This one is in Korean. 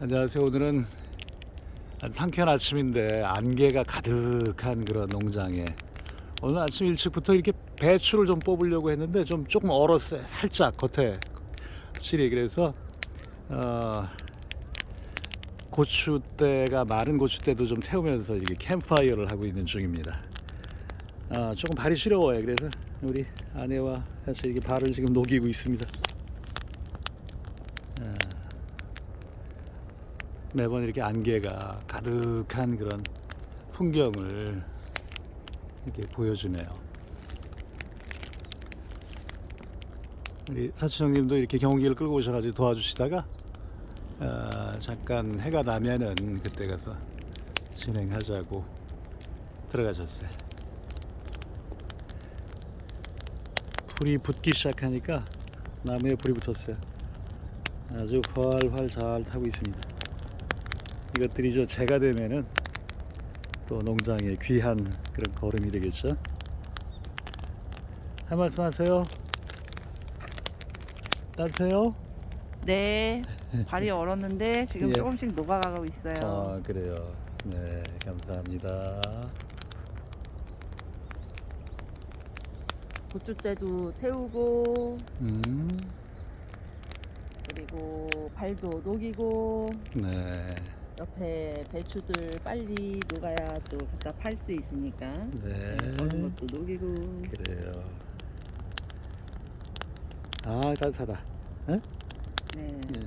안녕하세요. 오늘은 상쾌한 아침인데 안개가 가득한 그런 농장에 오늘 아침 일찍부터 이렇게 배추를 좀 뽑으려고 했는데 좀 조금 얼었어요. 살짝 겉에 실이 그래서 어, 고추대가 마른 고추대도 좀 태우면서 이렇게 캠파이어를 하고 있는 중입니다. 아, 조금 발이 시려워요. 그래서 우리 아내와 같이 이렇게 발을 지금 녹이고 있습니다. 매번 이렇게 안개가 가득한 그런 풍경을 이렇게 보여주네요. 우리 사촌 형님도 이렇게 경운기를 끌고 오셔가지고 도와주시다가 어, 잠깐 해가 나면은 그때 가서 진행하자고 들어가셨어요. 불이 붙기 시작하니까 나무에 불이 붙었어요. 아주 활활 잘 타고 있습니다. 이것들이 저 재가 되면은 또 농장의 귀한 그런 걸음이 되겠죠. 한 말씀 하세요. 따세요? 네, 발이 얼었는데 지금 예. 조금씩 녹아가고 있어요. 아 그래요. 네 감사합니다. 고추대도 태우고 음, 그리고 발도 녹이고 네, 옆에 배추들 빨리 녹아야 또 갖다 팔 수 있으니까 네, 그런 것도 녹이고 그래요. 아 따뜻하다. 응? 네. 네.